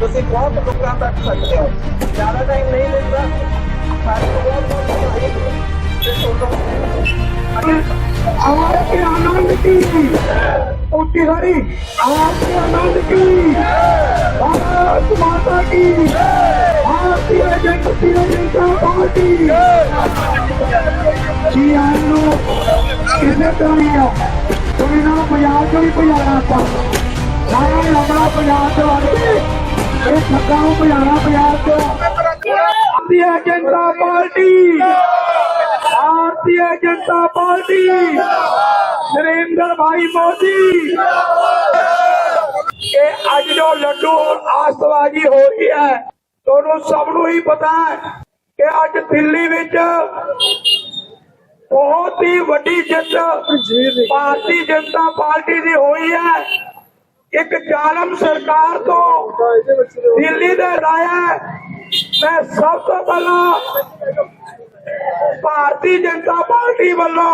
ਤੁਸੀਂ ਬਹੁਤ ਲੋਕਾਂ ਤੱਕ ਸਕਦੇ ਹੋ ਜ਼ਿਆਦਾ ਟਾਈਮ ਨਹੀਂ ਲੈਂਦਾ ਸਾਰੇ ਨੂੰ ਬਹੁਤ ਬਹੁਤ ਵਧਾਈ ਤੇ ਤੁਹਾਨੂੰ आपके आनंद की उठी हरी आपके आनंद की भारत माता की ਜੀ ਆਇਆਂ ਨੂੰ ਕਿੰਨੇ ਤਾਰੀ ਆ ਤੁਸੀਂ ਨਾ ਪੰਜਾਬ ਚੋਂ ਹੀ ਭਜਾਣਾ ਆਪਾਂ ਸਾਰਾ ਹੀ ਆਪਣਾ ਪੰਜਾਬ ਤੋਂ ਆ ਕੇ ਇਹ ਠੱਗਾਂ ਨੂੰ ਭਜਾਣਾ ਪੰਜਾਬ ਤੋਂ ਭਾਰਤੀ ਜਨਤਾ ਪਾਰਟੀ ਭਾਰਤੀ ਜਨਤਾ ਪਾਰਟੀ ਨਰਿੰਦਰ ਭਾਈ ਮੋਦੀ ਇਹ ਅੱਜ ਜੋ ਲੱਡੂ ਆਸਵਾਜੀ ਹੋ ਰਹੀ ਹੈ ਤੁਹਾਨੂੰ ਸਭ ਨੂੰ ਹੀ ਪਤਾ ਹੈ ਕਿ ਅੱਜ ਦਿੱਲੀ ਵਿੱਚ ਬਹੁਤ ਹੀ ਵੱਡੀ ਜਿੱਤ ਭਾਰਤੀ ਜਨਤਾ ਪਾਰਟੀ ਦੀ ਹੋਈ ਹੈ। ਇੱਕ ਜ਼ਾਲਮ ਸਰਕਾਰ ਤੋਂ ਦਿੱਲੀ ਦੇ ਰਾਇਆ ਮੈਂ ਸਭ ਤੋਂ ਪਹਿਲਾਂ ਭਾਰਤੀ ਜਨਤਾ ਪਾਰਟੀ ਵੱਲੋਂ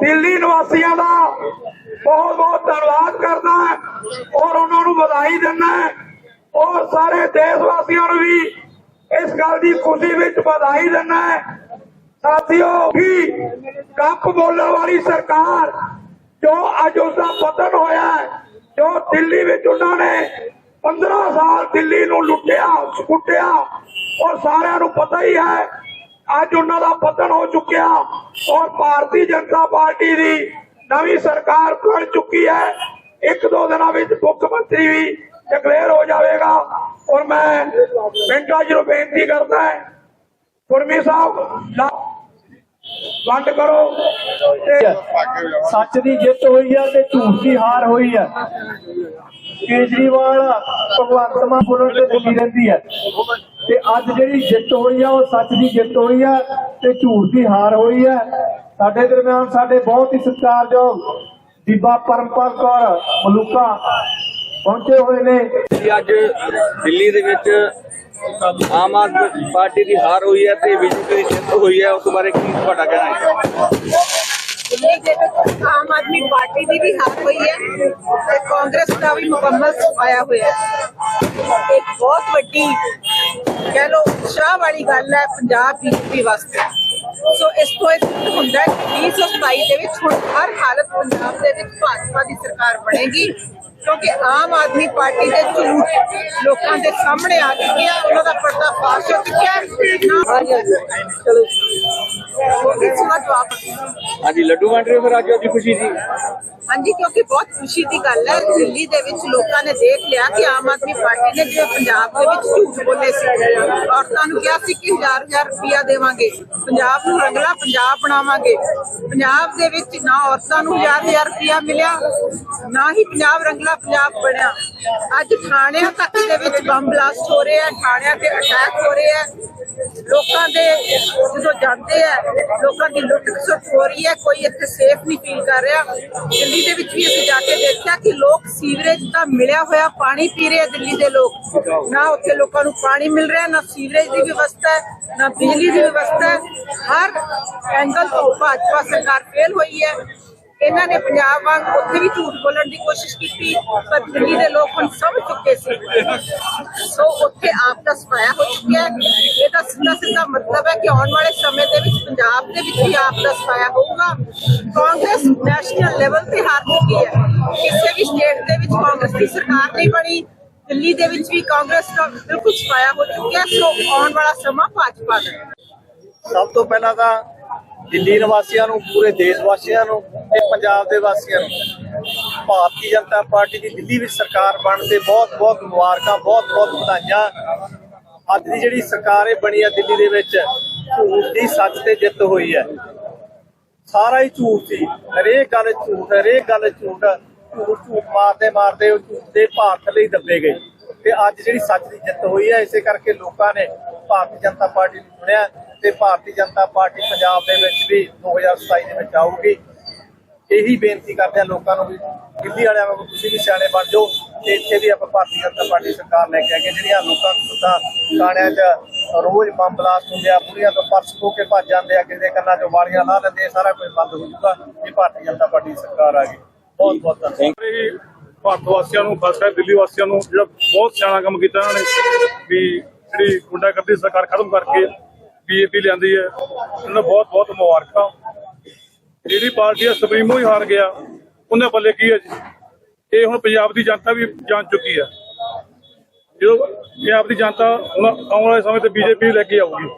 ਦਿੱਲੀ ਨਿਵਾਸੀਆਂ ਦਾ ਬਹੁਤ ਬਹੁਤ ਧੰਨਵਾਦ ਕਰਦਾ ਔਰ ਉਹਨਾਂ ਨੂੰ ਵਧਾਈ ਦਿੰਦਾ ਹੈ ਔਰ ਸਾਰੇ ਦੇਸ਼ ਵਾਸੀਆਂ ਨੂੰ ਵੀ ਇਸ ਗੱਲ ਦੀ ਖੁਸ਼ੀ ਵਿੱਚ ਵਧਾਈ ਦਿੰਦਾ ਹੈ। ਸਾਥੀਓ, ਵੀ ਕੱਪ ਬੋਲਣ ਵਾਲੀ ਸਰਕਾਰ ਜੋ ਅੱਜ ਉਸ ਦਾ ਪਤਨ ਹੋਇਆ ਜੋ ਦਿੱਲੀ ਵਿੱਚ ਉਹਨਾਂ ਨੇ 15 ਸਾਲ ਦਿੱਲੀ ਨੂੰ ਲੁੱਟਿਆ, ਕੁੱਟਿਆ ਔਰ ਸਾਰਿਆਂ ਨੂੰ ਪਤਾ ਹੀ ਹੈ, ਅੱਜ ਉਹਨਾਂ ਦਾ ਪਤਨ ਹੋ ਚੁੱਕਿਆ ਔਰ ਭਾਰਤੀ ਜਨਤਾ ਪਾਰਟੀ ਦੀ ਨਵੀਂ ਸਰਕਾਰ ਬਣ ਚੁੱਕੀ ਹੈ। ਇੱਕ ਦੋ ਦਿਨਾਂ ਵਿੱਚ ਮੁੱਖ ਮੰਤਰੀ ਵੀ ਡਿਕਲੇਅਰ ਹੋ ਜਾਵੇਗਾ। ਔਰ ਮੈਂ ਪਿੰਡਾਂ ਜੀ ਨੂੰ ਬੇਨਤੀ ਕਰਦਾ ਹੈ ਗੁਰਮੀ ਸਾਹਿਬ ਵੰਡ ਕਰੋ। ਸੱਚ ਦੀ ਜਿੱਤ ਹੋਈ ਹੈ ਤੇ ਝੂਠ ਦੀ ਹਾਰ ਹੋਈ ਹੈ ਕੇਜਰੀਵਾਲ ਭਗਵੰਤ ਮਾਨ ਬੋਲਣ ਤੇ ਲੱਗੀ ਰਹਿੰਦੀ ਹੈ ਤੇ ਅੱਜ ਜਿਹੜੀ ਜਿੱਤ ਹੋਈ ਹੈ ਉਹ ਸੱਚ ਦੀ ਜਿੱਤ ਹੋਈ ਹੈ ਤੇ ਝੂਠ ਦੀ ਹਾਰ ਹੋਈ ਹੈ ਸਾਡੇ ਦਰਮਿਆਨ ਸਾਡੇ ਬਹੁਤ ਹੀ ਸਤਿਕਾਰਯੋਗ ਬੀਬਾ ਪਰਮਪਾਲ ਕੌਰ, ਮਲੂਕਾ ਪਹੁੰਚੇ ਹੋਏ ਨੇ। ਕਿ ਅੱਜ ਦਿੱਲੀ ਦੇ ਵਿੱਚ ਆਮ ਆਦਮੀ ਪਾਰਟੀ ਦੀ ਹਾਰ ਹੋਈ ਹੈ ਤੇ ਬੀਜੇਪੀ ਦੀ ਜਿੱਤ ਹੋਈ ਹੈ। ਉਸ ਬਾਰੇ ਕੀ ਤੁਹਾਡਾ ਕਹਿਣਾ ਹੈ? ਦਿੱਲੀ ਦੇ ਵਿੱਚ ਆਮ ਆਦਮੀ ਪਾਰਟੀ ਦੀ ਵੀ ਹਾਰ ਹੋਈ ਹੈ ਤੇ ਕਾਂਗਰਸ ਦਾ ਵੀ ਮੁਕੰਮਲ ਸਫਾਇਆ ਹੋਇਆ ਹੈ। ਇੱਕ ਬਹੁਤ ਵੱਡੀ ਕਹਿ ਲੋ ਉਤਸ਼ਾਹ ਵਾਲੀ ਗੱਲ ਹੈ ਪੰਜਾਬ ਬੀਜੇਪੀ ਵਾਸਤੇ। ਸੋ ਇਸ ਤੋਂ ਇਹ ਸਿੱਧ ਹੁੰਦਾ ਹੈ ਕਿ 2027 ਦੇ ਵਿੱਚ ਹੁਣ ਹਰ ਹਾਲਤ ਪੰਜਾਬ ਦੇ ਵਿੱਚ ਭਾਜਪਾ ਦੀ ਸਰਕਾਰ ਬਣੇਗੀ। ਕਿਉਂਕਿ ਆਮ ਆਦਮੀ ਪਾਰਟੀ ਦੇ ਝੂਠ ਲੋਕਾਂ ਦੇ ਸਾਹਮਣੇ ਆ ਚੁੱਕੇ ਆ ਉਹਨਾਂ ਦਾ ਪਰਦਾ ਫਾਸ਼ ਹੋ ਚੁੱਕਿਆ ਹਾਂਜੀ ਲੱਡੂ ਵੰਡ ਰਹੇ ਹੋ ਫਿਰ ਅੱਜ ਅੱਜ ਖੁਸ਼ੀ ਸੀ ਹਾਂਜੀ, ਕਿਉਂਕਿ ਬਹੁਤ ਖੁਸ਼ੀ ਦੀ ਗੱਲ ਹੈ, ਦਿੱਲੀ ਦੇ ਵਿੱਚ ਲੋਕਾਂ ਨੇ ਦੇਖ ਲਿਆ ਕਿ ਆਮ ਆਦਮੀ ਪਾਰਟੀ ਨੇ ਜੋ ਪੰਜਾਬ ਦੇ ਵਿੱਚ ਝੂਠ ਬੋਲੇ ਸੀ, ਔਰਤਾਂ ਨੂੰ ਕਿਹਾ ਸੀ ਕਿ ਹਜ਼ਾਰ ਹਜ਼ਾਰ ਰੁਪਇਆ ਦੇਵਾਂਗੇ, ਪੰਜਾਬ ਨੂੰ ਰੰਗਲਾ ਪੰਜਾਬ ਬਣਾਵਾਂਗੇ, ਪੰਜਾਬ ਦੇ ਵਿੱਚ ਨਾ ਔਰਤਾਂ ਨੂੰ ਹਜ਼ਾਰ ਹਜ਼ਾਰ ਰੁਪਇਆ ਮਿਲਿਆ, ਨਾ ਹੀ ਪੰਜਾਬ ਰੰਗਲਾ ਪੰਜਾਬ ਬਣਿਆ। ਅੱਜ ਥਾਣਿਆਂ ਤੱਕ ਦੇ ਵਿੱਚ ਬੰਬ ਬਲਾਸਟ ਹੋ ਰਹੇ ਆ, ਥਾਣਿਆਂ ਤੇ ਅਟੈਕ ਹੋ ਰਹੇ ਆ ਲੋਕਾਂ ਦੇ ਜਦੋਂ ਜਾਂਦੇ ਆ, ਲੋਕਾਂ ਦੀ ਲੁੱਟ ਖਸੁੱਟ ਹੋ ਰਹੀ ਹੈ, ਕੋਈ ਇੱਥੇ ਸੇਫ ਨਹੀਂ ਫੀਲ ਕਰ ਰਿਹਾ। ਦਿੱਲੀ ਦੇ ਵਿੱਚ ਵੀ ਅਸੀਂ ਜਾ ਕੇ ਦੇਖਿਆ ਕਿ ਲੋਕ ਸੀਵਰੇਜ ਦਾ ਮਿਲਿਆ ਹੋਇਆ, ਪਾਣੀ ਪੀ ਰਹੇ ਆ ਦਿੱਲੀ ਦੇ ਲੋਕ। ਨਾ ਉੱਥੇ ਲੋਕਾਂ ਨੂੰ ਪਾਣੀ ਮਿਲ ਰਿਹਾ, ਨਾ ਸੀਵਰੇਜ ਦੀ ਵਿਵਸਥਾ ਹੈ, ਨਾ ਬਿਜਲੀ ਦੀ ਵਿਵਸਥਾ ਹੈ। ਹਰ ਐਂਗਲ ਤੋਂ ਭਾਜਪਾ ਸਰਕਾਰ ਫੇਲ ਹੋਈ ਹੈ। ਇਹਨਾਂ ਨੇ ਪੰਜਾਬ ਵਾਂਗ ਉੱਥੇ ਵੀ ਝੂਠ ਬੋਲਣ ਦੀ ਕੋਸ਼ਿਸ਼ ਕੀਤੀ, ਪਰ ਦਿੱਲੀ ਦੇ ਲੋਕ ਹੁਣ ਸਮਝ ਚੁੱਕੇ ਸੀ ਸੋ ਉੱਥੇ ਆਪ ਦਾ ਸਫਾਇਆ ਹੋ ਚੁੱਕਿਆ ਹੈ ਇਹਦਾ ਸਿੱਧਾ ਸਿੱਧਾ ਮਤਲਬ ਹੈ ਕਿ ਆਉਣ ਵਾਲੇ ਸਮੇਂ ਦੇ ਵਿੱਚ ਪੰਜਾਬ ਦੇ ਵਿੱਚ ਵੀ ਆਪ ਦਾ ਸਫਾਇਆ ਹੋਊਗਾ। ਕਾਂਗਰਸ ਨੈਸ਼ਨਲ ਲੈਵਲ ਤੇ ਹਾਰ ਚੁੱਕੀ ਹੈ। ਕਿਸੇ ਵੀ ਸਟੇਟ ਦੇ ਵਿੱਚ ਕਾਂਗਰਸ ਦੀ ਸਰਕਾਰ ਨਹੀਂ ਬਣੀ। ਦਿੱਲੀ ਦੇ ਵਿੱਚ ਵੀ ਕਾਂਗਰਸ ਦਾ ਬਿਲਕੁਲ ਸਫਾਇਆ ਹੋ ਚੁੱਕਿਆ ਸੋ ਆਉਣ ਵਾਲਾ ਸਮਾਂ ਭਾਜਪਾ ਦਾ ਸਭ ਤੋਂ ਪਹਿਲਾਂ ਤਾਂ ਦਿੱਲੀ ਨਿਵਾਸੀਆਂ ਨੂੰ, ਪੂਰੇ ਦੇਸ਼ ਵਾਸੀਆਂ ਨੂੰ ਤੇ ਪੰਜਾਬ ਦੇ ਵਾਸੀਆਂ ਨੂੰ ਭਾਰਤੀ ਜਨਤਾ ਪਾਰਟੀ ਦੀ ਦਿੱਲੀ ਵਿੱਚ ਸਰਕਾਰ ਬਣਨ ਤੇ ਬਹੁਤ-ਬਹੁਤ ਮੁਬਾਰਕਾਂ ਬਹੁਤ-ਬਹੁਤ ਵਧਾਈਆਂ। ਅੱਜ ਦੀ ਜਿਹੜੀ ਸਰਕਾਰ ਇਹ ਬਣੀ ਹੈ ਦਿੱਲੀ ਦੇ ਵਿੱਚ ਝੂਠ ਦੀ ਸੱਚ ਤੇ ਜਿੱਤ ਹੋਈ ਹੈ। ਸਾਰਾ ਹੀ ਝੂਠ ਸੀ। ਹਰੇਕ ਗੱਲ ਝੂਠ, ਹਰੇਕ ਗੱਲ ਝੂਠ। ਝੂਠ ਝੂਠ ਮਾਰਦੇ ਮਾਰਦੇ ਉਹ ਝੂਠ ਦੇ ਭਾਰਤ ਲਈ ਦੱਬੇ ਗਏ। ਤੇ ਅੱਜ ਜਿਹੜੀ ਸੱਚ ਦੀ ਜਿੱਤ ਹੋਈ ਹੈ, ਇਸੇ ਕਰਕੇ ਲੋਕਾਂ ਨੇ ਭਾਰਤੀ ਜਨਤਾ ਪਾਰਟੀ ਨੂੰ ਚੁਣਿਆ ਤੇ ਭਾਰਤੀ ਜਨਤਾ ਪਾਰਟੀ ਪੰਜਾਬ ਦੇ ਵਿੱਚ ਵੀ 2027 ਦੇ ਵਿੱਚ ਆਊਗੀ। ਇਹੀ ਬੇਨਤੀ ਕਰਦੇ ਆ ਲੋਕਾਂ ਨੂੰ ਵੀ, ਦਿੱਲੀ ਵਾਲਿਆਂ ਨੂੰ ਤੁਸੀਂ ਵੀ ਸਿਆਣੇ ਬਣ ਜਾਓ ਤੇ ਇੱਥੇ ਵੀ ਆਪਾਂ ਭਾਰਤੀ ਜਨਤਾ ਪਾਰਟੀ ਸਰਕਾਰ ਲੈ ਕੇ ਆਗੇ ਜਿਹੜੀਆਂ ਲੋਕਾਂ ਨੂੰ ਸੁੱਧਾ ਥਾਣਿਆਂ 'ਚ ਰੋਜ਼ ਬੰਬ ਬਲਾਸਟ ਹੁੰਦੇ ਆ, ਬੁੜੀਆਂ ਤੋਂ ਪਰਸ ਖੋ ਕੇ ਭੱਜ ਜਾਂਦੇ ਆ, ਕਿਸੇ ਕੰਨਾਂ 'ਚੋਂ ਵਾਲੀਆਂ ਲਾ ਲੈਂਦੇ ਸਾਰਾ ਕੁਝ ਬੰਦ ਹੋ ਜਾਊਗਾ। ਇਹ ਭਾਰਤੀ ਜਨਤਾ ਪਾਰਟੀ ਸਰਕਾਰ ਆ ਗਈ। ਬਹੁਤ ਬਹੁਤ ਧੰਨਵਾਦ। ਭਾਰਤ ਵਾਸੀਆਂ ਨੂੰ, ਖਾਸ ਕਰਕੇ ਦਿੱਲੀ ਵਾਸੀਆਂ ਨੂੰ ਜਿਹੜਾ ਬਹੁਤ ਸਿਆਣਾ ਕੰਮ ਕੀਤਾ ਇਹਨਾਂ ਨੇ, ਵੀ ਜਿਹੜੀ ਗੁੰਡਾਗਰਦੀ ਸਰਕਾਰ ਖਤਮ ਕਰਕੇ ਬੀਜੇਪੀ ਲਿਆਂਦੀ ਹੈ, ਇਹਨਾਂ ਨੂੰ ਬਹੁਤ ਬਹੁਤ ਮੁਬਾਰਕਾਂ। ਜਿਹੜੀ ਪਾਰਟੀ ਦਾ ਸੁਪਰੀਮੋ ਹੀ ਹਾਰ ਗਿਆ, ਉਹਦੇ ਬੱਲੇ ਕੀ ਹੈ ਜੀ? ਇਹ ਹੁਣ ਪੰਜਾਬ ਦੀ ਜਨਤਾ ਵੀ ਜਾਣ ਚੁੱਕੀ ਹੈ। ਜਦੋਂ ਪੰਜਾਬ ਆਪਦੀ ਜਨਤਾ ਹੁਣ ਆਉਣ ਵਾਲੇ ਸਮੇਂ ਤੇ ਬੀਜੇਪੀ ਲੈ ਕੇ ਆਊਗੀ।